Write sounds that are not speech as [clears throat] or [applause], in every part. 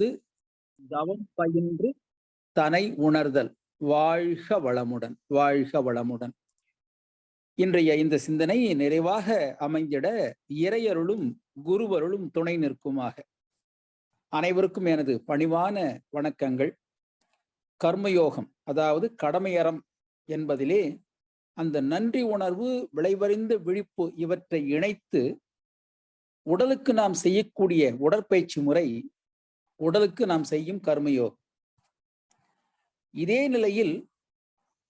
காத்து தவம் பயின்று தனை உணர்தல். வாழ்க வளமுடன் வாழ்க வளமுடன். இன்றைய இந்த சிந்தனை நிறைவாக அமைந்திட இறையருளும் குருவருளும் துணை நிற்குமாக. அனைவருக்கும் எனது பணிவான வணக்கங்கள். கர்மயோகம் அதாவது கடமையறம் என்பதிலே அந்த நன்றி உணர்வு விளைவறிந்த விழிப்பு இவற்றை இணைத்து உடலுக்கு நாம் செய்யக்கூடிய உடற்பயிற்சி முறை உடலுக்கு நாம் செய்யும் கர்மயோகம் இதே நிலையில்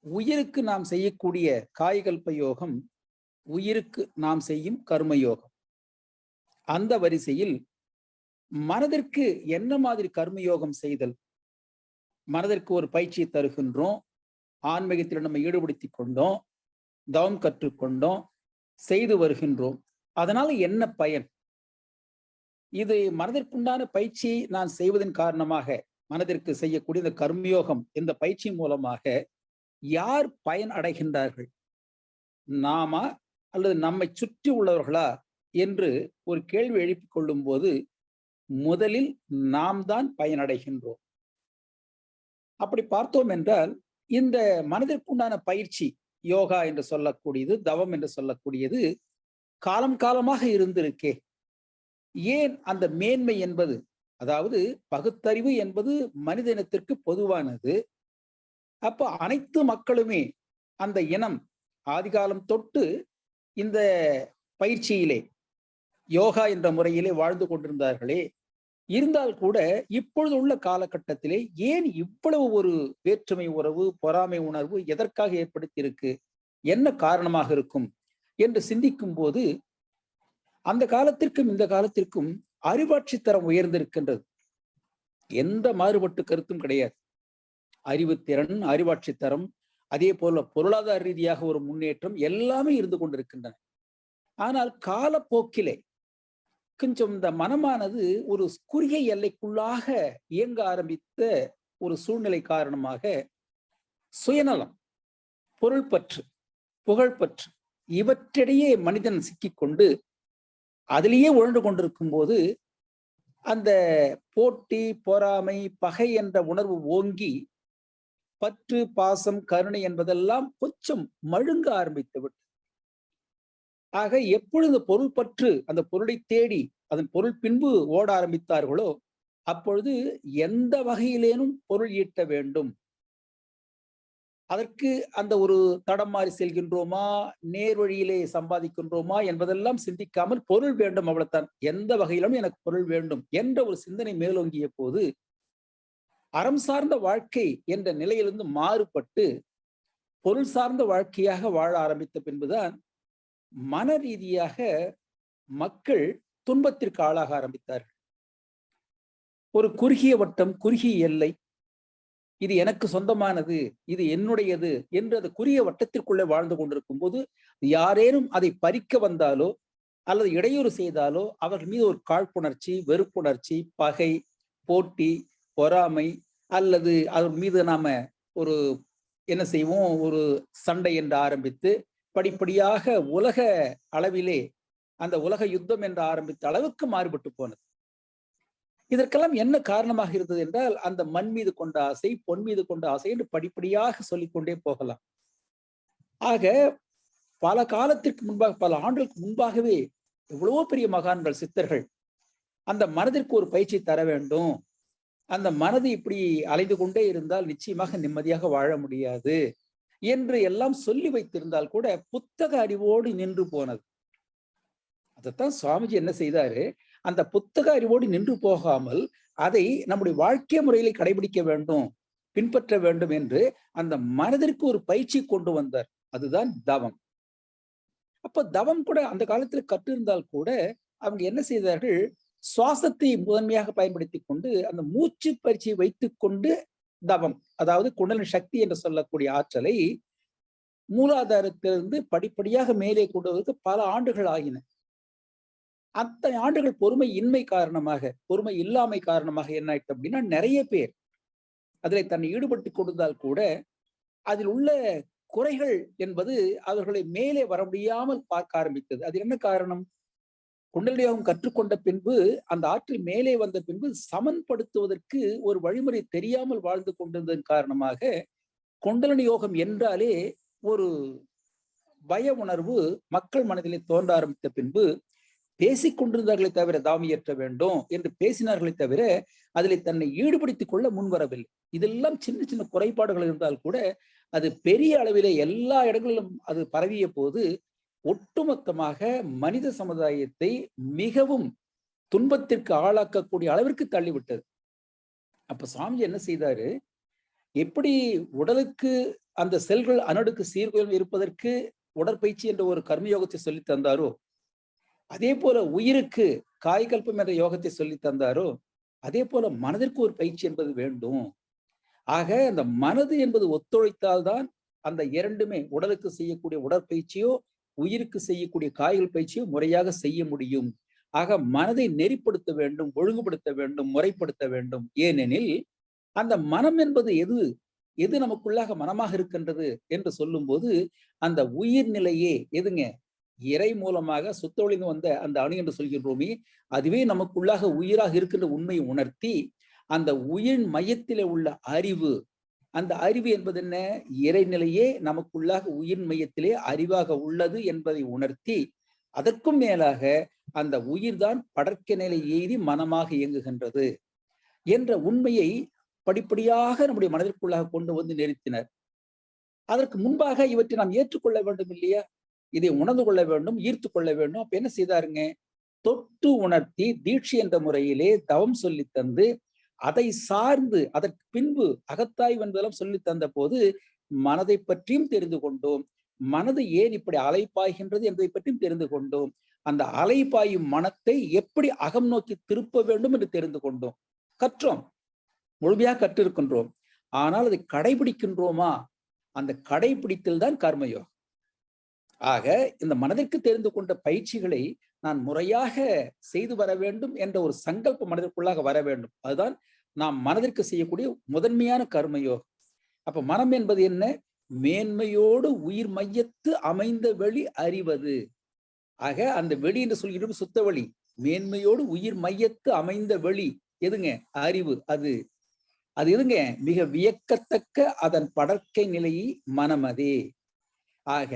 உயிருக்கு நாம் செய்யக்கூடிய காய்கல்ப யோகம் உயிருக்கு நாம் செய்யும் கர்மயோகம் அந்த வரிசையில் மனதிற்கு என்ன மாதிரி கர்மயோகம் செய்தல்? மனதிற்கு ஒரு பயிற்சியை தருகின்றோம் ஆன்மீகத்தில் நம்ம ஈடுபடுத்தி கொண்டோம் தவம் கற்றுக்கொண்டோம் செய்து வருகின்றோம். அதனால என்ன பயன்? இது மனதிற்குண்டான பயிற்சியை நான் செய்வதன் காரணமாக மனதிற்கு செய்யக்கூடிய இந்த கர்மயோகம் இந்த பயிற்சி மூலமாக யார் பயன் அடைகின்றார்கள்? நாமா அல்லது நம்மை சுற்றி உள்ளவர்களா? என்று ஒரு கேள்வி எழுப்பிக் கொள்ளும் போது முதலில் நாம் தான் பயனடைகின்றோம் அப்படி பார்த்தோம் என்றால் இந்த மனதிற்குண்டான பயிற்சி யோகா என்று சொல்லக்கூடியது தவம் என்று சொல்லக்கூடியது காலம் காலமாக இருந்திருக்கே. ஏன் அந்த மேன்மை என்பது? அதாவது பகுத்தறிவு என்பது மனித இனத்திற்கு பொதுவானது. அப்போ அனைத்து மக்களுமே அந்த இனம் ஆதிகாலம் தொட்டு இந்த பயிற்சியிலே யோகா என்ற முறையிலே வாழ்ந்து கொண்டிருந்தார்களே. இருந்தால் கூட இப்பொழுது உள்ள காலகட்டத்திலே ஏன் இவ்வளவு ஒரு வேற்றுமை உறவு பொறாமை உணர்வு எதற்காக ஏற்படுத்தி இருக்கு? என்ன காரணமாக இருக்கும்? என்று சிந்திக்கும் போது அந்த காலத்திற்கும் இந்த காலத்திற்கும் அறிவாட்சி தரம் உயர்ந்திருக்கின்றது. எந்த மாறுபட்டு கருத்தும் கிடையாது. அறிவுத்திறன் அறிவாட்சி தரம் அதே போல பொருளாதார ரீதியாக ஒரு முன்னேற்றம் எல்லாமே இருந்து கொண்டிருக்கின்றன. ஆனால் காலப்போக்கிலே கொஞ்சம் இந்த மனமானது ஒரு குறுகிய எல்லைக்குள்ளாக இயங்க ஆரம்பித்த ஒரு சூழ்நிலை காரணமாக சுயநலம் பொருள்பற்று புகழ்பற்று இவற்றிடையே மனிதன் சிக்கிக்கொண்டு அதிலேயே உழண்டு கொண்டிருக்கும் போது அந்த போட்டி பொறாமை பகை என்ற உணர்வு ஓங்கி பற்று பாசம் கருணை என்பதெல்லாம் கொஞ்சம் மழுங்க ஆரம்பித்து விட்டு ஆக எப்பொழுது பொருள் பற்று அந்த பொருளை தேடி அதன் பொருள் பின்பு ஓட ஆரம்பித்தார்களோ அப்பொழுது எந்த வகையிலேனும் பொருள் ஈட்ட வேண்டும். அதற்கு அந்த ஒரு தடம் மாறி செல்கின்றோமா? நேர் வழியிலே சம்பாதிக்கின்றோமா? என்பதெல்லாம் சிந்திக்காமல் பொருள் வேண்டும் அவ்வளவுதான். எந்த வகையிலும் எனக்கு பொருள் வேண்டும் என்ற ஒரு சிந்தனை மேலோங்கிய போது அறம் சார்ந்த வாழ்க்கை என்ற நிலையிலிருந்து மாறுபட்டு பொருள் சார்ந்த வாழ்க்கையாக வாழ ஆரம்பித்த பின்புதான் மன ரீதியாக மக்கள் துன்பத்திற்கு ஆளாக ஆரம்பித்தார்கள். ஒரு குறுகிய வட்டம் குறுகிய எல்லை இது எனக்கு சொந்தமானது இது என்னுடையது என்று அது குறிய வட்டத்திற்குள்ளே வாழ்ந்து கொண்டிருக்கும் போது யாரேனும் அதை பறிக்க வந்தாலோ அல்லது இடையூறு செய்தாலோ அவர்கள் மீது ஒரு காழ்ப்புணர்ச்சி வெறுப்புணர்ச்சி பகை போட்டி பொறாமை அல்லது அவர் மீது நாம ஒரு என்ன செய்வோம் ஒரு சண்டை என்று ஆரம்பித்து படிப்படியாக உலக அளவிலே அந்த உலக யுத்தம் என்று ஆரம்பித்த அளவுக்கு மாறுபட்டு போனது. இதற்கெல்லாம் என்ன காரணமாக இருந்தது என்றால் அந்த மண் மீது கொண்ட ஆசை பொன் மீது கொண்ட ஆசை என்று படிப்படியாக சொல்லிக்கொண்டே போகலாம். ஆக பல காலத்திற்கு முன்பாக பல ஆண்டுகளுக்கு முன்பாகவே எவ்வளவோ பெரிய மகான்கள் சித்தர்கள் அந்த மனதிற்கு ஒரு பயிற்சி தர வேண்டும். அந்த மனது இப்படி அலைந்து கொண்டே இருந்தால் நிச்சயமாக நிம்மதியாக வாழ முடியாது என்று எல்லாம் சொல்லி வைத்திருந்தால் கூட புத்தக அறிவோடு நின்று போனது. அதைத்தான் சுவாமிஜி என்ன செய்தாரு? அந்த புத்தக அறிவோடு நின்று போகாமல் அதை நம்முடைய வாழ்க்கை முறையில கடைபிடிக்க வேண்டும் பின்பற்ற வேண்டும் என்று அந்த மனதிற்கு ஒரு பயிற்சி கொண்டு வந்தார். அதுதான் தவம். அப்ப தவம் கூட அந்த காலத்துல கற்றிருந்தால் கூட அவங்க என்ன செய்தார்கள்? சுவாசத்தை முதன்மையாக பயன்படுத்தி கொண்டு அந்த மூச்சு பயிற்சியை வைத்துக் கொண்டு தவம் அதாவது குண்டலின் சக்தி என்று சொல்லக்கூடிய ஆற்றலை மூலாதாரத்திலிருந்து படிப்படியாக மேலே கொண்டு வருவதற்கு பல ஆண்டுகள் ஆகின. அத்தனை ஆண்டுகள் பொறுமை இன்மை காரணமாக பொறுமை இல்லாமை காரணமாக என்ன ஆயிடுது அப்படின்னா நிறைய பேர் அதில் தன்னை ஈடுபட்டு கொடுத்தால் கூட அதில் உள்ள குறைகள் என்பது அவர்களை மேலே வர முடியாமல் பார்க்க ஆரம்பித்தது. அது என்ன காரணம்? குண்டலியாகவும் கற்றுக்கொண்ட பின்பு அந்த ஆற்றில் மேலே வந்த பின்பு சமன்படுத்துவதற்கு ஒரு வழிமுறை தெரியாமல் வாழ்ந்து கொண்டிருந்ததன் காரணமாக குண்டலனி யோகம் என்றாலே ஒரு பய உணர்வு மக்கள் மனதிலே தோன்ற ஆரம்பித்த பின்பு பேசிக் கொண்டிருந்தார்களே தவிர தாம் இயற்ற வேண்டும் என்று பேசினார்களே தவிர அதில் தன்னை ஈடுபடுத்திக் கொள்ள முன்வரவில்லை. இதெல்லாம் சின்ன சின்ன குறைபாடுகள் இருந்தால் கூட அது பெரிய அளவிலே எல்லா இடங்களிலும் அது பரவிய போது ஒட்டுமொத்தமாக மனித சமுதாயத்தை மிகவும் துன்பத்திற்கு ஆளாக்கக்கூடிய அளவிற்கு தள்ளிவிட்டது. அப்ப சாமி என்ன செய்தாரு? எப்படி உடலுக்கு அந்த செல்கள் அனடுக்கு சீர்குலைவு இருப்பதற்கு உடற்பயிற்சி என்ற ஒரு கர்மயோகத்தை சொல்லி தந்தாரோ? அதே போல உயிருக்கு காய்கல்பம் என்ற யோகத்தை சொல்லி தந்தாரோ அதே போல மனதிற்கு ஒரு பயிற்சி என்பது வேண்டும். ஆக அந்த மனது என்பது ஒத்துழைத்தால்தான் அந்த இரண்டுமே உடலுக்கு செய்யக்கூடிய உடற்பயிற்சியோ உயிருக்கு செய்யக்கூடிய காய்கள் பயிற்சியோ முறையாக செய்ய முடியும். ஆக மனதை நெறிப்படுத்த வேண்டும் ஒழுங்குபடுத்த வேண்டும் முறைப்படுத்த வேண்டும். ஏனெனில் அந்த மனம் என்பது எது எது நமக்குள்ளாக மனமாக இருக்கின்றது என்று சொல்லும்போது அந்த உயிர் நிலையே எதுங்க? இறை மூலமாக சுத்தொழிந்து வந்த அந்த அணு என்று சொல்கின்றோமே அதுவே நமக்குள்ளாக உயிராக இருக்கின்ற உண்மையை உணர்த்தி அந்த உயிர் மையத்திலே உள்ள அறிவு அந்த அறிவு என்பது என்ன? இறைநிலையே நமக்குள்ளாக உயிர் மையத்திலே அறிவாக உள்ளது என்பதை உணர்த்தி அதற்கும் மேலாக அந்த உயிர்தான் படற்க நிலை எய்தி மனமாக இயங்குகின்றது என்ற உண்மையை படிப்படியாக நம்முடைய மனதிற்குள்ளாக கொண்டு வந்து நிறுத்தினர். அதற்கு முன்பாக இவற்றை நாம் ஏற்றுக்கொள்ள வேண்டும் இல்லையா? இதை உணர்ந்து கொள்ள வேண்டும் ஈர்த்து கொள்ள வேண்டும். அப்ப என்ன செய்தாருங்க? தொட்டு உணர்த்தி தீட்சி என்ற முறையிலே தவம் சொல்லி தந்து அதை சார்ந்து அதற்கு பின்பு அகத்தாய்வு என்பதெல்லாம் சொல்லி தந்த போது மனதை பற்றியும் தெரிந்து கொண்டோம். மனது ஏன் இப்படி அலைப்பாய்கின்றது என்பதை பற்றியும் தெரிந்து கொண்டோம். அந்த அலைப்பாயும் மனத்தை எப்படி அகம் நோக்கி திருப்ப வேண்டும் என்று தெரிந்து கொண்டோம். கற்றோம். முழுமையாக கற்றிருக்கின்றோம். ஆனால் அதை கடைபிடிக்கின்றோமா? அந்த கடைபிடித்தல் தான் கர்மயோகம். ஆக இந்த மனதிற்கு தெரிந்து கொண்ட பயிற்சிகளை நான் முறையாக செய்து வர வேண்டும் என்ற ஒரு சங்கல்ப மனதிற்குள்ளாக வர வேண்டும். அதுதான் நாம் மனதிற்கு செய்யக்கூடிய முதன்மையான கர்மயோகம். அப்ப மனம் என்பது என்ன? மேன்மையோடு உயிர் மையத்து அமைந்த வெளி அறிவது. ஆக அந்த வெளி என்று சொல்கிறோம் சுத்த வழி மேன்மையோடு உயிர் மையத்து அமைந்த வெளி எதுங்க? அறிவு அது. அது எதுங்க? மிக வியக்கத்தக்க அதன் படற்கை நிலையை மனமதே ஆக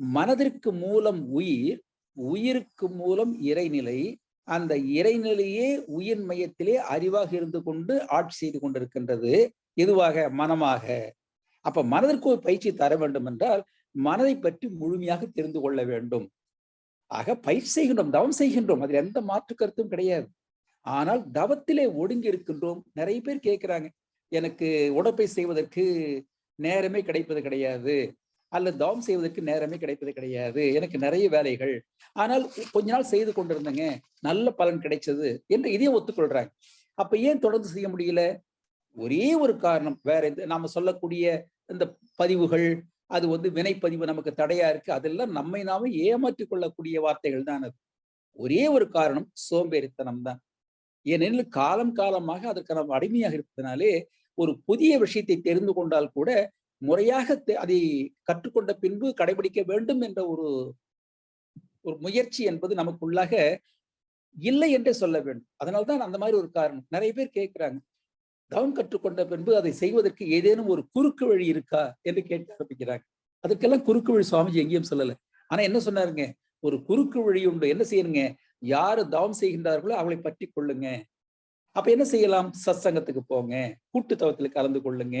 மனதிற்கு மூலம் உயிர் உயிருக்கு மூலம் இறைநிலை அந்த இறைநிலையே உயிர் மையத்திலே அறிவாக இருந்து கொண்டு ஆட்சி செய்து கொண்டிருக்கின்றது. எதுவாக? மனமாக. அப்ப மனதிற்கு ஒரு பயிற்சி தர வேண்டும் என்றால் மனதை பற்றி முழுமையாக தெரிந்து கொள்ள வேண்டும். ஆக பயிற்சி செய்கின்றோம் தவம் செய்கின்றோம். அதில் எந்த மாற்று கருத்தும் கிடையாது. ஆனால் தவத்திலே ஒடுங்கி இருக்கின்றோம். நிறைய பேர் கேட்கிறாங்க எனக்கு உடற்பயிற்சி செய்வதற்கு நேரமே கிடைப்பது கிடையாது. அல்லது தவம் செய்வதற்கு நேரமே கிடைப்பது கிடையாது. எனக்கு நிறைய வேலைகள். ஆனால் கொஞ்ச நாள் செய்து கொண்டிருந்தேங்க. நல்ல பலன் கிடைச்சது என்று இதையும் ஒத்துக்கொள்றாங்க. அப்ப ஏன் தொடர்ந்து செய்ய முடியல? ஒரே ஒரு காரணம். வேற எந்த நாம சொல்லக்கூடிய இந்த பதிவுகள் அது வந்து வினைப்பதிவு நமக்கு தடையா இருக்கு. அதெல்லாம் நம்மை நாம ஏமாற்றிக் கொள்ளக்கூடிய வார்த்தைகள் தான் அது. ஒரே ஒரு காரணம் சோம்பேறித்தனம் தான் ஏனெனில் காலம் காலமாக அதற்கு நம்ம அடிமையாக இருப்பதனாலே ஒரு புதிய விஷயத்தை தெரிந்து கொண்டால் கூட முறையாக அதை கற்றுக்கொண்ட பின்பு கடைபிடிக்க வேண்டும் என்ற ஒரு ஒரு முயற்சி என்பது நமக்குள்ளாக இல்லை என்றே சொல்ல வேண்டும். அதனால்தான் அந்த மாதிரி ஒரு காரணம். நிறைய பேர் கேட்கிறாங்க தவம் கற்றுக்கொண்ட பின்பு அதை செய்வதற்கு ஏதேனும் ஒரு குறுக்கு வழி இருக்கா என்று கேட்க ஆரம்பிக்கிறாங்க. அதுக்கெல்லாம் குறுக்கு வழி சுவாமிஜி எங்கேயும் சொல்லல. ஆனா என்ன சொன்னாருங்க ஒரு குறுக்கு வழி உண்டு. என்ன செய்யணுங்க யாரு தவம் செய்கின்றார்களோ அவளை பற்றி கொள்ளுங்க. அப்ப என்ன செய்யலாம்? சத்சங்கத்துக்கு போங்க கூட்டு தவத்தில் கலந்து கொள்ளுங்க.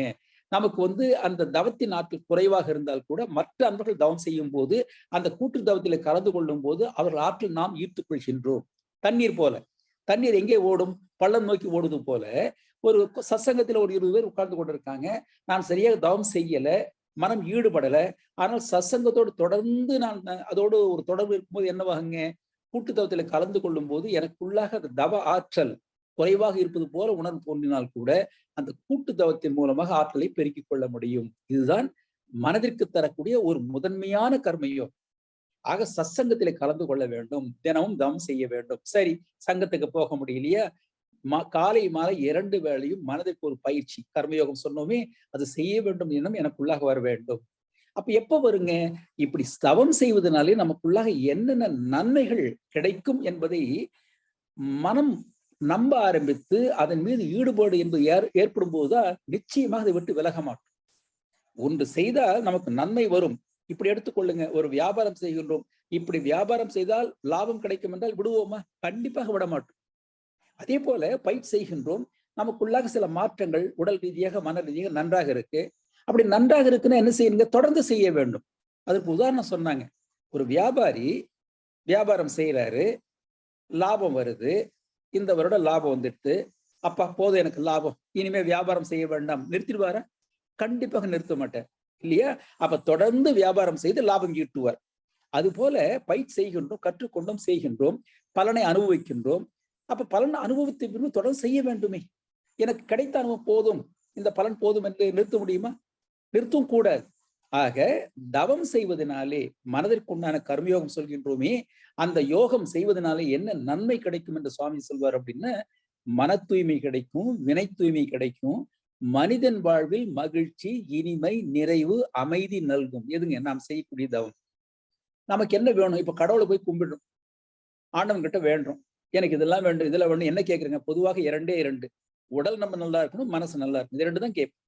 நமக்கு வந்து அந்த தவத்தின் ஆற்றல் குறைவாக இருந்தால் கூட மற்ற அன்பர்கள் தவம் செய்யும் போது அந்த கூட்டு தவத்தில் கலந்து கொள்ளும் போது அவர்கள் ஆற்றல் நாம் ஈர்த்துக் கொள்கின்றோம் தண்ணீர் போல. தண்ணீர் எங்கே ஓடும்? பள்ளம் நோக்கி ஓடுது போல. ஒரு சத்சங்கத்துல ஒரு இருபது பேர் உட்கார்ந்து கொண்டிருக்காங்க. நான் சரியாக தவம் செய்யலை. மனம் ஈடுபடல. ஆனால் சத்சங்கத்தோடு தொடர்ந்து நான் அதோடு ஒரு தொடர்பு இருக்கும்போது என்னவாகுங்க கூட்டு தவத்தில் கலந்து கொள்ளும் போது எனக்குள்ளாக அந்த தவ ஆற்றல் குறைவாக இருப்பது போல உணர்வு தோன்றினால் கூட அந்த கூட்டு தவத்தின் மூலமாக ஆற்றலை பெருக்கிக் கொள்ள முடியும். இதுதான் மனதிற்கு தரக்கூடிய ஒரு முதன்மையான கர்மையும் ஆக சத்சங்கத்திலே கலந்து கொள்ள வேண்டும். தினமும் தவம் செய்ய வேண்டும். சரி சங்கத்துக்கு போக முடியலையா? காலை மாலை இரண்டு வேளையும் மனதிற்கு ஒரு பயிற்சி கர்மயோகம் சொன்னோமே அது செய்ய வேண்டும் எனும் எனக்குள்ளாக வர வேண்டும். அப்ப எப்ப வருங்க? இப்படி தவம் செய்வதனாலே நமக்குள்ளாக என்னென்ன நன்மைகள் கிடைக்கும் என்பதை மனம் நம்ப ஆரம்பித்து அதன் மீது ஈடுபாடு என்பது ஏற்படும் போதுதான் நிச்சயமாக அதை விட்டு விலக மாட்டோம். ஒன்று செய்தால் நமக்கு நன்மை வரும். இப்படி எடுத்துக்கொள்ளுங்க ஒரு வியாபாரம் செய்கின்றோம். இப்படி வியாபாரம் செய்தால் லாபம் கிடைக்கும் என்றால் விடுவோமா? கண்டிப்பாக விட மாட்டோம். அதே போல பயிற்சி செய்கின்றோம். நமக்குள்ளாக சில மாற்றங்கள் உடல் ரீதியாக மன ரீதியாக நன்றாக இருக்கு. அப்படி நன்றாக இருக்குன்னா என்ன செய்யுங்க? தொடர்ந்து செய்ய வேண்டும். அதற்கு உதாரணம் சொன்னாங்க. ஒரு வியாபாரி வியாபாரம் செய்யறாரு லாபம் வருது. இந்த வருடம் லாபம் வந்துட்டு அப்பா போதும் எனக்கு லாபம். இனிமே வியாபாரம் செய்ய வேண்டாம். நிறுத்திடுவாரா? கண்டிப்பாக நிறுத்த மாட்டேன். இல்லையா? அப்ப தொடர்ந்து வியாபாரம் செய்து லாபம் ஈட்டுவார். அது போல பயிற்சி செய்கின்றோம் கற்றுக்கொண்டோம் செய்கின்றோம் பலனை அனுபவிக்கின்றோம். அப்ப பலன் அனுபவித்த பின்பு தொடர்ந்து செய்ய வேண்டுமே. எனக்கு கிடைத்த அனுபவம் போதும். இந்த பலன் போதும் என்று நிறுத்த முடியுமா? நிறுத்தவும் கூடாது ஆக தவம் செய்வதனாலே மனதிற்குண்டான கர்மயோகம் சொல்கின்றோமே அந்த யோகம் செய்வதனாலே என்ன நன்மை கிடைக்கும் என்று சுவாமி சொல்வார் அப்படின்னு மன தூய்மை கிடைக்கும் வினை தூய்மை கிடைக்கும் மனிதன் வாழ்வில் மகிழ்ச்சி இனிமை நிறைவு அமைதி நல்கும். எதுங்க? நாம் செய்யக்கூடிய தவம். நமக்கு என்ன வேணும்? இப்ப கடவுளை போய் கும்பிடுறோம். ஆண்டவன் கிட்ட வேண்டுறோம். எனக்கு இதெல்லாம் வேண்டும் இதெல்லாம் வேணும் என்ன கேட்குறீங்க பொதுவாக இரண்டே இரண்டு. உடல் நம்ம நல்லா இருக்கணும் மனசு நல்லா இருக்கணும். இது ரெண்டு தான் கேட்போம்.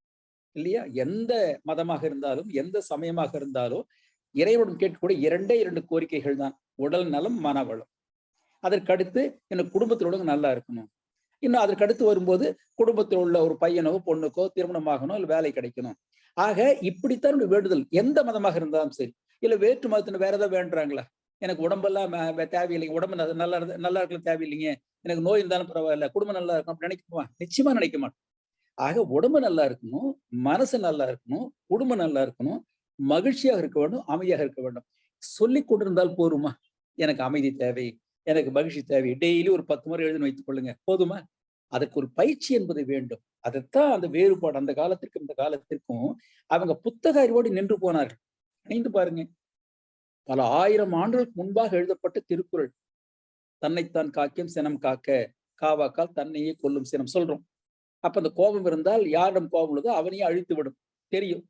இல்லையா? எந்த மதமாக இருந்தாலும் எந்த சமயமாக இருந்தாலும் இறைவனும் கேட்கக்கூடிய இரண்டே இரண்டு கோரிக்கைகள் தான். உடல் நலம் மனவளம். அதற்கடுத்து எனக்கு குடும்பத்திலோட நல்லா இருக்கணும். இன்னும் அதற்கடுத்து வரும்போது குடும்பத்தில் உள்ள ஒரு பையனோ பொண்ணுக்கோ திருமணமாகணும் இல்லை வேலை கிடைக்கணும். ஆக இப்படித்தான் வேண்டுதல். எந்த மதமாக இருந்தாலும் சரி. இல்ல வேற்று மதத்தின வேற ஏதாவது வேண்டுறாங்களா? எனக்கு உடம்பெல்லாம் தேவையில்லைங்க உடம்பு நல்லா நல்லா இருக்கலாம் தேவையில்லைங்க எனக்கு நோய் இருந்தாலும் பரவாயில்ல. குடும்பம் நல்லா இருக்கும் அப்படி நினைக்குமா நிச்சயமா நினைக்க மாட்டோம் ஆக உடம்பு நல்லா இருக்கணும் மனசு நல்லா இருக்கணும் குடும்பம் நல்லா இருக்கணும் மகிழ்ச்சியாக இருக்க வேண்டும் அமைதியாக இருக்க வேண்டும். சொல்லி கொண்டிருந்தால் போருமா எனக்கு அமைதி தேவை எனக்கு மகிழ்ச்சி தேவை. டெய்லி ஒரு பத்து முறை எழுதி வைத்துக் கொள்ளுங்க. போதுமா? அதுக்கு ஒரு பயிற்சி என்பது வேண்டும். அதைத்தான் அந்த வேறுபாடு அந்த காலத்திற்கும் இந்த காலத்திற்கும் அவங்க புத்தக அறிவோடு நின்று போனார்கள். நினைந்து பாருங்க. பல ஆயிரம் ஆண்டுகளுக்கு முன்பாக எழுதப்பட்ட திருக்குறள். தன்னைத்தான் காக்கியம் சினம் காக்க காவாக்கால் தன்னையே கொல்லும் சினம். சொல்றோம். அப்ப அந்த கோபம் இருந்தால் யாரிடம் கோபம் உள்ளதோ அவனையும் அழித்து விடும் தெரியும்.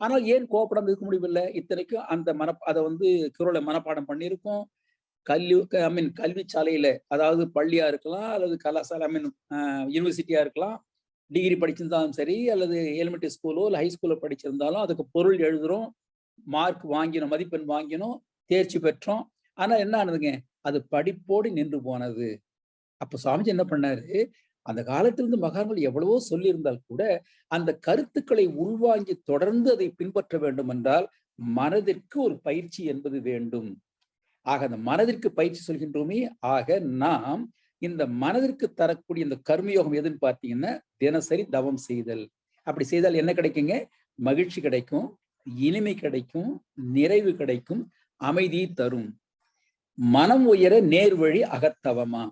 ஆனால் ஏன் கோபப்படாமல் இருக்க முடியவில்லை? இத்தனைக்கும் அந்த மன அதை வந்து குரலை மனப்பாடம் பண்ணியிருக்கோம். கல்வி ஐ மீன் கல்வி சாலையில அதாவது பள்ளியா இருக்கலாம் அல்லது கலாசாலை ஐ மீன் யூனிவர்சிட்டியா இருக்கலாம். டிகிரி படிச்சிருந்தாலும் சரி அல்லது எலிமெண்ட்ரி ஸ்கூலோ இல்லை ஹை ஸ்கூலோ படிச்சிருந்தாலும் அதுக்கு பொருள் எழுதுறோம். மார்க் வாங்கினோம் மதிப்பெண் வாங்கினோம் தேர்ச்சி பெற்றோம். ஆனா என்ன ஆனதுங்க? அது படிப்போடு நின்று போனது. அப்ப சுவாமிஜி என்ன பண்ணாரு? அந்த காலத்திலிருந்து மகான்கள் எவ்வளவோ சொல்லியிருந்தால் கூட அந்த கருத்துக்களை உள்வாங்கி தொடர்ந்து அதை பின்பற்ற வேண்டும் என்றால் மனதிற்கு ஒரு பயிற்சி என்பது வேண்டும். ஆக அந்த மனதிற்கு பயிற்சி சொல்கின்றோமே ஆக நாம் இந்த மனதிற்கு தரக்கூடிய இந்த கர்மயோகம் எதுன்னு பார்த்தீங்கன்னா தினசரி தவம் செய்தல். அப்படி செய்தால் என்ன கிடைக்குங்க? மகிழ்ச்சி கிடைக்கும் இனிமை கிடைக்கும் நிறைவு கிடைக்கும் அமைதி தரும். மனம் உயர நேர்வழி அகத்தவமா?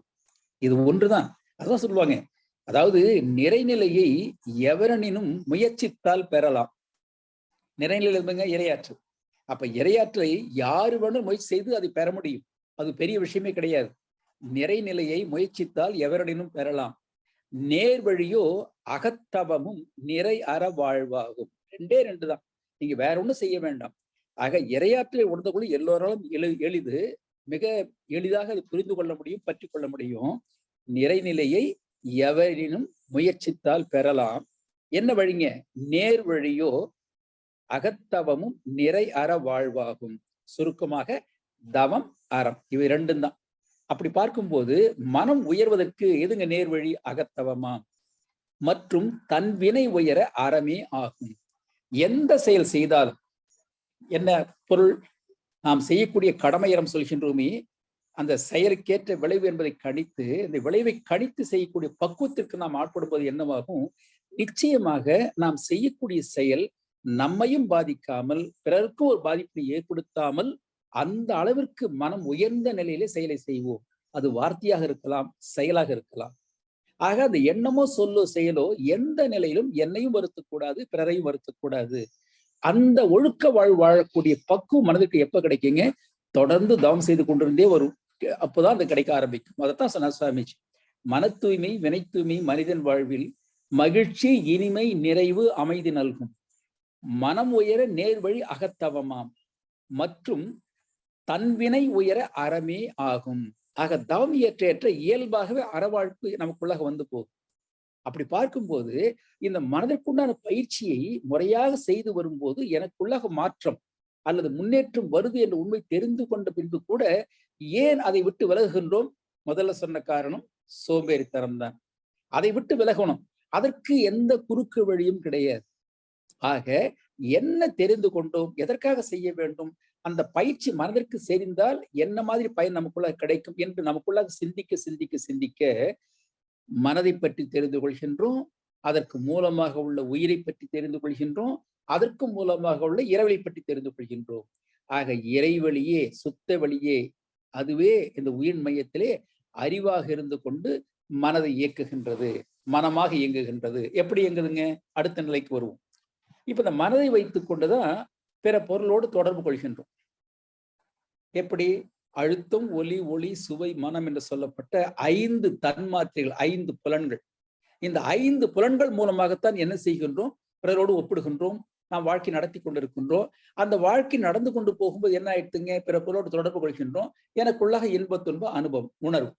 இது ஒன்றுதான். அதான் சொல்லுவாங்க. அதாவது நிறைநிலையை எவரனினும் முயற்சித்தால் பெறலாம். நிறைநிலை இரையாற்றல் அப்ப இறையாற்றலை யாரு வேணும் முயற்சி செய்து அதை பெற முடியும். அது பெரிய விஷயமே கிடையாது. நிறைநிலையை முயற்சித்தால் எவரனினும் பெறலாம். நேர் வழியோ அகத்தவமும் நிறை அற வாழ்வாகும். ரெண்டே ரெண்டு தான். நீங்க வேற ஒண்ணும் செய்ய வேண்டாம். ஆக உணர்ந்த உணர்ந்தக்குள்ள எல்லோராலும் எளி எளிது மிக எளிதாக அது புரிந்து கொள்ள முடியும் பற்றி கொள்ள முடியும். நிறைநிலையை எவரினும் முயற்சித்தால் பெறலாம். என்ன வழிங்க? நேர் வழியோ அகத்தவமும் நிறை அற வாழ்வாகும். சுருக்கமாக தவம் அறம். இவை ரெண்டும் தான். அப்படி பார்க்கும்போது மனம் உயர்வதற்கு எதுங்க நேர்வழி அகத்தவமா? மற்றும் தன் வினை உயர அறமே ஆகும். எந்த செயல் செய்தாலும் என்ன பொருள்? நாம் செய்யக்கூடிய கடமையறம் சொல்கின்றோமே அந்த செயலுக்கேற்ற விளைவு என்பதை கணித்து இந்த விளைவை கணித்து செய்யக்கூடிய பக்குவத்திற்கு நாம் ஆட்படுவது என்னவாகும்? நிச்சயமாக நாம் செய்யக்கூடிய செயல் நம்மையும் பாதிக்காமல் பிறருக்கும் ஒரு பாதிப்பை ஏற்படுத்தாமல் அந்த அளவிற்கு மனம் உயர்ந்த நிலையிலே செயலை செய்வோம். அது வார்த்தையாக இருக்கலாம் செயலாக இருக்கலாம். ஆக அந்த எண்ணமோ சொல்லோ செயலோ எந்த நிலையிலும் என்னையும் வருத்தக்கூடாது பிறரையும் வருத்தக்கூடாது. அந்த ஒழுக்க வாழ் வாழக்கூடிய பக்குவம் மனதிற்கு எப்ப கிடைக்குங்க? தொடர்ந்து தவம் செய்து கொண்டிருந்தே வரும். அப்போதான் அது கிடைக்க ஆரம்பிக்கும். அதைத்தான் சொன்னார் சுவாமிஜி. மன தூய்மை வினை தூய்மை மனிதன் வாழ்வில் மகிழ்ச்சி இனிமை நிறைவு அமைதி நல்கும். மனம் உயர நேர்வழி அகத்தவமாம். மற்றும் தன்வினை உயர அறமே ஆகும். ஆக தவம் ஏற்ற ஏற்ற இயல்பாகவே அறவாழ்ப்பு நமக்குள்ளாக வந்து போகும். அப்படி பார்க்கும்போது இந்த மனதிற்குண்டான பயிற்சியை முறையாக செய்து வரும்போது எனக்குள்ளாக மாற்றம் அல்லது முன்னேற்றம் வருது என்ற உண்மை தெரிந்து கொண்ட பின்பு கூட ஏன் அதை விட்டு விலகுகின்றோம்? முதல்ல சொன்ன காரணம் சோம்பேறித்தனம் தான் அதை விட்டு விலகணும். அதற்கு எந்த குறுக்கு வழியும் கிடையாது. ஆக என்ன தெரிந்து கொண்டோம்? எதற்காக செய்ய வேண்டும்? அந்த பயிற்சி மனதிற்கு செறிந்தால் என்ன மாதிரி பயன் நமக்குள்ள கிடைக்கும்? என்று நமக்குள்ளாக சிந்திக்க சிந்திக்க சிந்திக்க மனதை பற்றி தெரிந்து கொள்கின்றோம். அதற்கு மூலமாக உள்ள உயிரை பற்றி தெரிந்து கொள்கின்றோம் அதற்கு மூலமாக உள்ள இறைவனை பற்றி தெரிந்து கொள்கின்றோம். ஆக இறைவழியே சுத்த வழியே அதுவே இந்த உயிர் மையத்திலே அறிவாக இருந்து கொண்டு மனதை இயக்குகின்றது மனமாக இயங்குகின்றது. எப்படி இயங்குதுங்க? அடுத்த நிலைக்கு வருவோம். இப்ப இந்த மனதை வைத்துக் கொண்டுதான் பிற பொருளோடு தொடர்பு கொள்கின்றோம். எப்படி? அழுத்தம் ஒலி ஒளி சுவை மனம் என்று சொல்லப்பட்ட ஐந்து தன்மாத்திரைகள் ஐந்து புலன்கள். இந்த ஐந்து புலன்கள் மூலமாகத்தான் என்ன செய்கின்றோம்? பிறரோடு ஒப்பிடுகின்றோம். நாம் வாழ்க்கை நடத்தி கொண்டிருக்கின்றோம். அந்த வாழ்க்கை நடந்து கொண்டு போகும்போது என்ன ஆயிடுத்துங்க பிற பொருளோடு தொடர்பு கொள்கின்றோம். எனக்குள்ளாக இன்ப துன்ப அனுபவம் உணர்வு.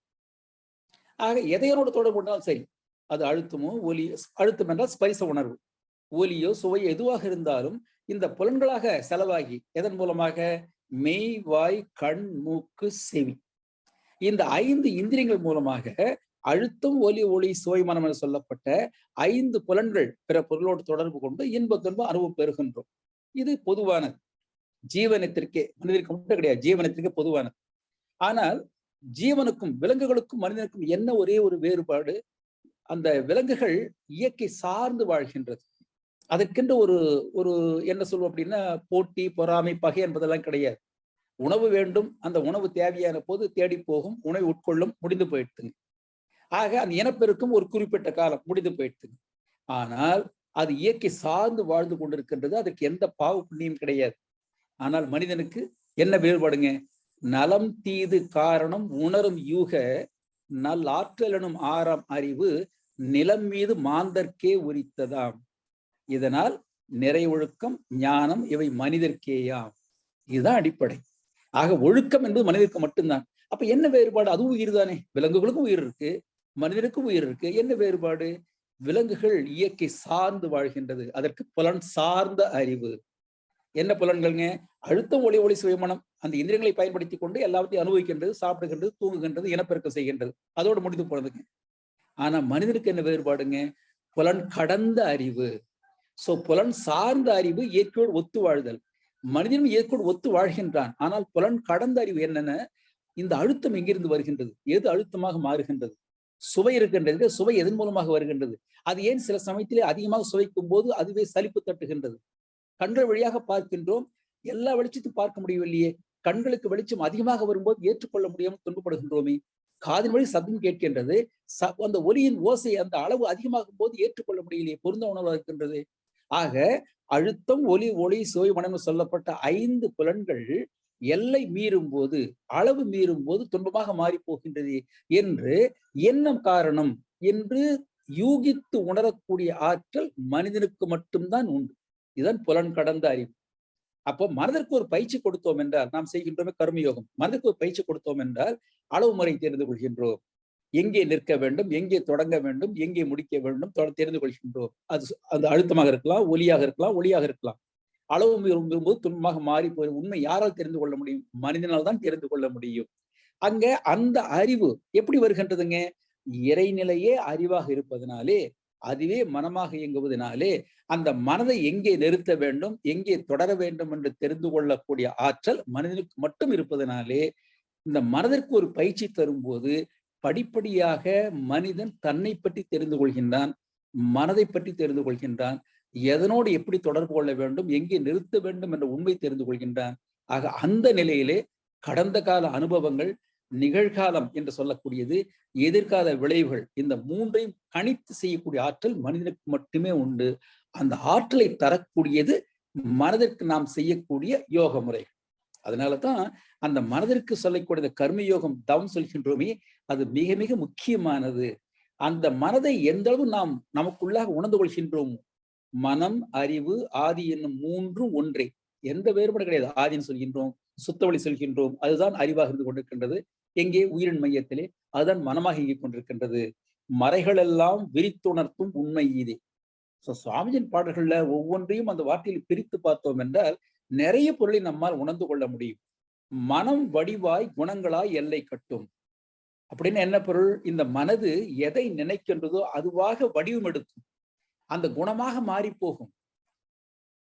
ஆக எதையனோடு தொடர்பு கொண்டாலும் சரி அது அழுத்தமோ ஒலி அழுத்தம் என்றால் ஸ்பரிச உணர்வு. ஒலியோ சுவை எதுவாக இருந்தாலும் இந்த புலன்களாக செலவாகி எதன் மூலமாக? மெய் வாய் கண் மூக்கு செவி. இந்த ஐந்து இந்திரியங்கள் மூலமாக அழுத்தம் ஒலி ஒளி சுவை மனம் என சொல்லப்பட்ட ஐந்து புலன்கள் பிற பொருளோடு தொடர்பு கொண்டு இன்ப துன்பம் அனுபவம் பெறுகின்றோம். இது பொதுவானது. ஜீவனத்திற்கே மனிதனுக்கு மட்டும் கிடையாது ஜீவனத்திற்கே பொதுவானது. ஆனால் ஜீவனுக்கும் விலங்குகளுக்கும் மனிதனுக்கும் என்ன ஒரே ஒரு வேறுபாடு? அந்த விலங்குகள் இயற்கை சார்ந்து வாழ்கின்றது. அதற்கென்று ஒரு ஒரு என்ன சொல்லுவோம் அப்படின்னா போட்டி பொறாமை பகை என்பதெல்லாம் கிடையாது. உணவு வேண்டும். அந்த உணவு தேவையான போது தேடி போகும். உணவை உட்கொள்ளும். முடிந்து போயிடுதுங்க. ஆக அந்த இனப்பெருக்கும் ஒரு குறிப்பிட்ட காலம் முடிந்து போயிடுதுங்க ஆனால் அது இயற்கை சார்ந்து வாழ்ந்து கொண்டிருக்கின்றது அதற்கு எந்த பாவ புண்ணியம் கிடையாது. ஆனால் மனிதனுக்கு என்ன வேறுபாடுங்க? நலம் தீது காரணம் உணரும் யூக நல் ஆற்றல் எனும் ஆறாம் அறிவு நிலம் மீது மாந்தர்க்கே உரித்ததாம். இதனால் நிறை ஒழுக்கம் ஞானம் இவை மனிதர்க்கேயாம். இதுதான் அடிப்படை. ஆக ஒழுக்கம் என்பது மனிதருக்கு மட்டும்தான். அப்ப என்ன வேறுபாடு? அதுவும் உயிர் தானே. விலங்குகளுக்கும் உயிர் இருக்கு. மனிதனுக்கும் உயிர் இருக்கு. என்ன வேறுபாடு? விலங்குகள் இயற்கை சார்ந்து வாழ்கின்றது. அதற்கு புலன் சார்ந்த அறிவு. என்ன புலன்கள்ங்க? அழுத்தம் ஒளி ஒளி சுயமனம். அந்த இந்திரியங்களை பயன்படுத்தி கொண்டு எல்லாவற்றையும் அனுபவிக்கின்றது சாப்பிடுகின்றது தூங்குகின்றது இனப்பெருக்கம் செய்கின்றது. அதோடு முடிந்து போனதுங்க. ஆனா மனிதனுக்கு என்ன வேறுபாடுங்க? புலன் கடந்த அறிவு. சோ புலன் சார்ந்த அறிவு இயற்கையோடு ஒத்து வாழ்தல். மனிதனும் இயற்கையோடு ஒத்து வாழ்கின்றான். ஆனால் புலன் கடந்த அறிவு என்னென்ன? இந்த அழுத்தம் எங்கிருந்து வருகின்றது? எது அழுத்தமாக மாறுகின்றது? சுவை இருக்கின்றது. சுவை எதன் மூலமாக வருகின்றது? அது ஏன் சில சமயத்திலே அதிகமாக சுவைக்கும் போது அதுவே சலிப்பு தட்டுகின்றது? கண்கள் வழியாக பார்க்கின்றோம். எல்லா வெளிச்சத்தையும் பார்க்க முடியவில்லையே. கண்களுக்கு வெளிச்சம் அதிகமாக வரும்போது ஏற்றுக்கொள்ள முடியாமல் துன்பப்படுகின்றோமே. காதின் வழி சத்தம் கேட்கின்றது. அந்த ஒலியின் ஓசை அந்த அளவு அதிகமாகும் போது ஏற்றுக்கொள்ள முடியலையே. பொருந்த உணர்வு இருக்கின்றது. ஆக அழுத்தம் ஒலி ஒளி சுவை மனம் சொல்லப்பட்ட ஐந்து புலன்கள் எல்லை மீறும் போது அளவு மீறும் போது துன்பமாக மாறி போகின்றது என்று என்ன காரணம் என்று யூகித்து உணரக்கூடிய ஆற்றல் மனிதனுக்கு மட்டும்தான் உண்டு. இதுதான் புலன் கடந்த அறிவு. அப்போ மனதிற்கு ஒரு பயிற்சி கொடுத்தோம் என்றால் நாம் செய்கின்றோமே கர்மயோகம். மனதிற்கு ஒரு பயிற்சி கொடுத்தோம் என்றால் அளவு முறை தெரிந்து கொள்கின்றோம். எங்கே நிற்க வேண்டும் எங்கே தொடங்க வேண்டும் எங்கே முடிக்க வேண்டும் தெரிந்து கொள்கின்றோம். அது அந்த அழுத்தமாக இருக்கலாம் ஒலியாக இருக்கலாம் ஒளியாக இருக்கலாம். அளவு விரும்பும்போது துன்பமாக மாறி போய் உண்மை யாரால் தெரிந்து கொள்ள முடியும்? மனிதனால் தான் தெரிந்து கொள்ள முடியும். அங்க அந்த அறிவு எப்படி வருகின்றதுங்க? இறைநிலையே அறிவாக இருப்பதனாலே அதுவே மனமாக இயங்குவதனாலே அந்த மனதை எங்கே நிறுத்த வேண்டும் எங்கே தொடர வேண்டும் என்று தெரிந்து கொள்ளக்கூடிய ஆற்றல் மனிதனுக்கு மட்டும் இருப்பதனாலே இந்த மனதிற்கு ஒரு பயிற்சி தரும்போது படிப்படியாக மனிதன் தன்னை பற்றி தெரிந்து கொள்கின்றான் மனதை பற்றி தெரிந்து கொள்கின்றான் எதனோடு எப்படி தொடர்பு கொள்ள வேண்டும் எங்கே நிறுத்த வேண்டும் என்ற உண்மை தெரிந்து கொள்கின்றான். ஆக அந்த நிலையிலே கடந்த கால அனுபவங்கள் நிகழ்காலம் என்று சொல்லக்கூடியது எதிர்கால விளைவுகள் இந்த மூன்றையும் கணித்து செய்யக்கூடிய ஆற்றல் மனிதனுக்கு மட்டுமே உண்டு. அந்த ஆற்றலை தரக்கூடியது மனதிற்கு நாம் செய்யக்கூடிய யோக முறைகள். அதனாலதான் அந்த மனதிற்கு சொல்லக்கூடிய கர்மயோகம் தவம் சொல்கின்றோமே அது மிக மிக முக்கியமானது. அந்த மனதை எந்த அளவு நாம் நமக்குள்ளாக உணர்ந்து கொள்கின்றோம் மனம் அறிவு ஆதி என்னும் மூன்றும் ஒன்றே. எந்த வேறுபாடு கிடையாது. ஆதின்னு சொல்கின்றோம் சுத்தவழி சொல்கின்றோம். அதுதான் அறிவாக இருந்து கொண்டிருக்கின்றது. எங்கே? உயிரின் மையத்திலே. அதுதான் மனமாக இயங்கிக் கொண்டிருக்கின்றது. மறைகளெல்லாம் விரித்துணர்த்தும் உண்மை இதே ஸோ பாடல்கள்ல ஒவ்வொன்றையும் அந்த வார்த்தையில் பிரித்து பார்த்தோம் என்றால் நிறைய பொருளை நம்மால் உணர்ந்து கொள்ள முடியும். மனம் வடிவாய் குணங்களாய் எல்லை கட்டும். அப்படின்னு என்ன பொருள்? இந்த மனது எதை நினைக்கின்றதோ அதுவாக வடிவம் எடுக்கும். அந்த குணமாக மாறி போகும்.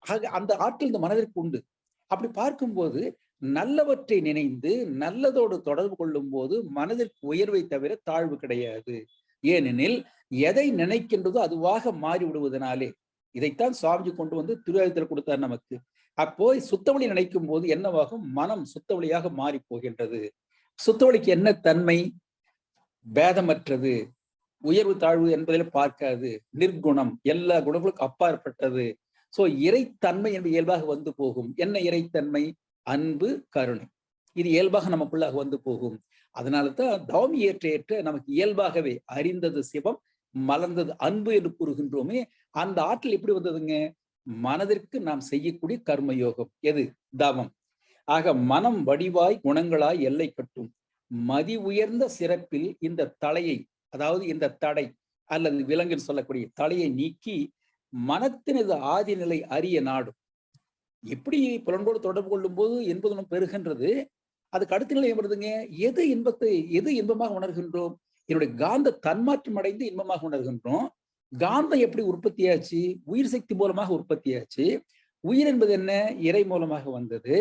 ஆக அந்த ஆற்றல் இந்த மனதிற்கு உண்டு. அப்படி பார்க்கும்போது நல்லவற்றை நினைந்து நல்லதோடு தொடர்பு கொள்ளும் போது மனதிற்கு உயர்வை தவிர தாழ்வு கிடையாது. ஏனெனில் எதை நினைக்கின்றதோ அதுவாக மாறி விடுவதனாலே. இதைத்தான் சுவாமிஜி கொண்டு வந்து திருவாயுதத்தில் கொடுத்தார் நமக்கு. அப்போ சுத்தவழி நினைக்கும் போது என்னவாகும்? மனம் சுத்தவழியாக மாறி போகின்றது. சுத்தவழிக்கு என்ன தன்மை? பேதமற்றது. உயர்வு தாழ்வு என்பதில் பார்க்காது. நிர்குணம் எல்லா குணங்களுக்கும் அப்பாற்பட்டது. சோ இறைத்தன்மை என்பது இயல்பாக வந்து போகும். என்ன இறைத்தன்மை? அன்பு கருணை. இது இயல்பாக நமக்குள்ளாக வந்து போகும். அதனால தான் தவம் ஏற்ற ஏற்ற நமக்கு இயல்பாகவே அறிந்தது சிவம் மலர்ந்தது அன்பு என்று கூறுகின்றோமே அந்த ஆற்றல் எப்படி வந்ததுங்க? மனதிற்கு நாம் செய்யக்கூடிய கர்ம யோகம் எது? தவம். ஆக மனம் வடிவாய் குணங்களாய் எல்லை கட்டும். மதி உயர்ந்த சிறப்பில் இந்த தலையை அதாவது இந்த தடை அல்லது விலங்குன்னு சொல்லக்கூடிய தலையை நீக்கி மனத்தினது ஆதிநிலை அறிய நாடும். எப்படி புலன்போடு தொடர்பு கொள்ளும் போது என்பதும் பெறுகின்றது அதுக்கு அடுத்த நிலை வருதுங்க. எது இன்பத்தை எது இன்பமாக உணர்கின்றோம்? என்னுடைய காந்த தன்மாற்றம் அடைந்து இன்பமாக உணர்கின்றோம். காந்தம் எப்படி உற்பத்தியாச்சு? உயிர் சக்தி மூலமாக உற்பத்தியாச்சு. உயிர் என்பது என்ன? இறை மூலமாக வந்தது.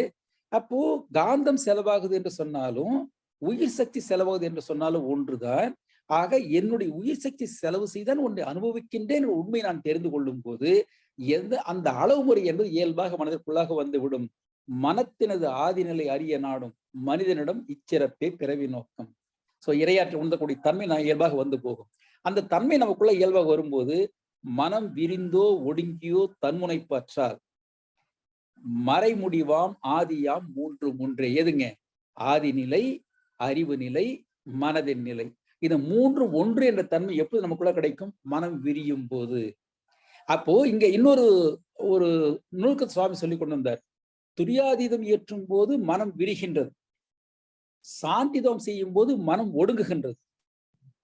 அப்போ காந்தம் செலவாகுது என்று சொன்னாலும் உயிர் சக்தி செலவாகுது என்று சொன்னாலும் ஒன்றுதான். ஆக என்னுடைய உயிர் சக்தி செலவு செய்தான் ஒன்றை அனுபவிக்கின்றேன் உண்மை நான் தெரிந்து கொள்ளும் போது எந்த அந்த அளவு முறை என்பது இயல்பாக மனதிற்குள்ளாக வந்துவிடும். மனத்தினது ஆதிநிலை அறிய நாடும் மனிதனிடம் இச்சிறப்பே பிறவி நோக்கம். சோ இரையாற்ற உணர்ந்தக்கூடிய தன்மை நான் இயல்பாக வந்து போகும். அந்த தன்மை நமக்குள்ள இயல்பாக வரும்போது மனம் விரிந்தோ ஒடுங்கியோ தன்முனை பற்றால் மறைமுடிவாம் ஆதியாம் மூன்று மூன்று எதுங்க? ஆதிநிலை அறிவு நிலை மனதின் நிலை. இது மூன்று ஒன்று என்ற தன்மை எப்போது நமக்குள்ள கிடைக்கும்? மனம் விரியும் போது. அப்போ இங்க இன்னொரு ஒரு நூல்க சுவாமி சொல்லி கொண்டு வந்தார் துரியாதீதம் இயற்றும் போது மனம் விரிகின்றது. சாந்திதம் செய்யும் போது மனம் ஒடுங்குகின்றது.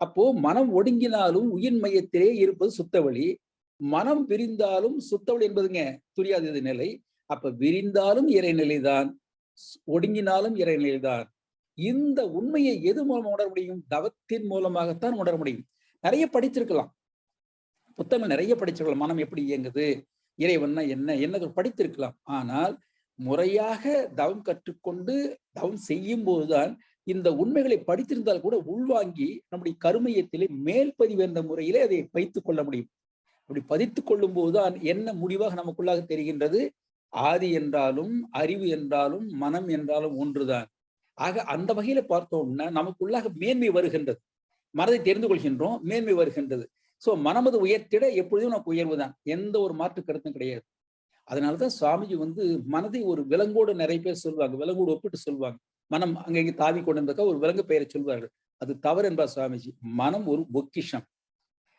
அப்போ மனம் ஒடுங்கினாலும் உயிர் மையத்திலே இருப்பது சுத்தவழி மனம் விரிந்தாலும் சுத்தவழி என்பதுங்க துரியாதீத நிலை. அப்ப விரிந்தாலும் இறைநிலைதான். ஒடுங்கினாலும் இறைநிலைதான். இந்த உண்மையை எது மூலமா உணர முடியும்? தவத்தின் மூலமாகத்தான் உணர முடியும். நிறைய படித்திருக்கலாம். புத்தகங்கள் நிறைய படிச்சிருக்கலாம் மனம் எப்படி இயங்குது? இறைவன்னா என்ன? என்ன படித்திருக்கலாம். ஆனால் முறையாக தவம் கற்றுக்கொண்டு தவம் செய்யும் போதுதான் இந்த உண்மைகளை படித்திருந்தால் கூட உள்வாங்கி நம்முடைய கருமையத்திலே மேல் பதிவு என்ற முறையிலே அதை வைத்துக் கொள்ள முடியும். அப்படி பதித்துக் கொள்ளும் போதுதான் என்ன முடிவாக நமக்குள்ளாக தெரிகின்றது? ஆதி என்றாலும் அறிவு என்றாலும் மனம் என்றாலும் ஒன்றுதான். ஆக அந்த வகையில பார்த்தோம்னா நமக்குள்ளாக மேன்மை வருகின்றது. மனதை தெரிந்து கொள்கின்றோம் மேன்மை வருகின்றது. சோ மனமது உயர்த்திட எப்பொழுதும் நமக்கு உயர்வு தான். எந்த ஒரு மாற்று கருத்தும் கிடையாது. அதனாலதான் சுவாமிஜி வந்து மனதை ஒரு விலங்கோடு நிறைய பேர் சொல்லுவாங்க விலங்கோடு ஒப்பிட்டு சொல்லுவாங்க மனம் அங்கே தாவி கொண்டிருந்தக்கா ஒரு விலங்கு பெயரை சொல்வார்கள். அது தவறு என்பார் சுவாமிஜி? மனம் ஒரு பொக்கிஷம்.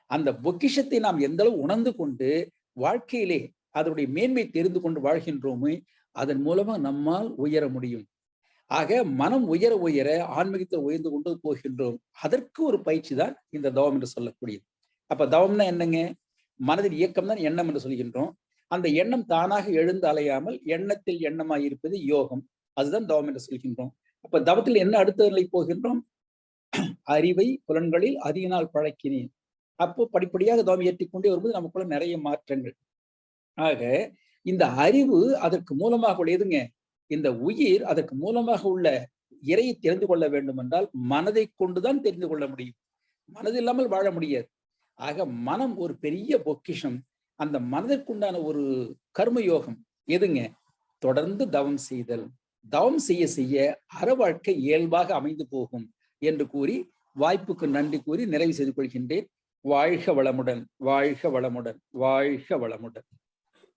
அந்த பொக்கிஷத்தை நாம் எந்த அளவு உணர்ந்து கொண்டு வாழ்க்கையிலே அதனுடைய மேன்மை தெரிந்து கொண்டு வாழ்கின்றோமே அதன் மூலமா நம்மால் உயர முடியும். ஆக மனம் உயர உயர ஆன்மீகத்தில் உயர்ந்து கொண்டு போகின்றோம். அதற்கு ஒரு பயிற்சி தான் இந்த தவம் என்று சொல்லக்கூடியது. அப்ப தவம்னா என்னங்க? மனதின் இயக்கம் தான் எண்ணம் என்று சொல்கின்றோம். அந்த எண்ணம் தானாக எழுந்து அலையாமல் எண்ணத்தில் எண்ணமாய் இருப்பது யோகம். அதுதான் தவம் என்று சொல்கின்றோம். அப்ப தவத்தில் என்ன அடுத்த நிலை போகின்றோம்? [clears throat] அறிவை புலன்களில் அதிக நாள் பழக்கினேன். அப்போ படிப்படியாக தவம் ஏற்றிக்கொண்டே வரும்போது நமக்குள்ள நிறைய மாற்றங்கள். ஆக இந்த அறிவு அதற்கு மூலமாக எதுங்க இந்த உயிர் அதற்கு மூலமாக உள்ள இறையை தெரிந்து கொள்ள வேண்டும் என்றால் மனதை கொண்டுதான் தெரிந்து கொள்ள முடியும். மனது இல்லாமல் வாழ முடியாது. ஆக மனம் ஒரு பெரிய பொக்கிஷம். அந்த மனதிற்குண்டான ஒரு கர்மயோகம் எதுங்க? தொடர்ந்து தவம் செய்தல். தவம் செய்ய செய்ய அறவாழ்க்கை இயல்பாக அமைந்து போகும் என்று கூறி வாய்ப்புக்கு நன்றி கூறி நிறைவு செய்து கொள்கின்றேன். வாழ்க வளமுடன் வாழ்க வளமுடன் வாழ்க வளமுடன்.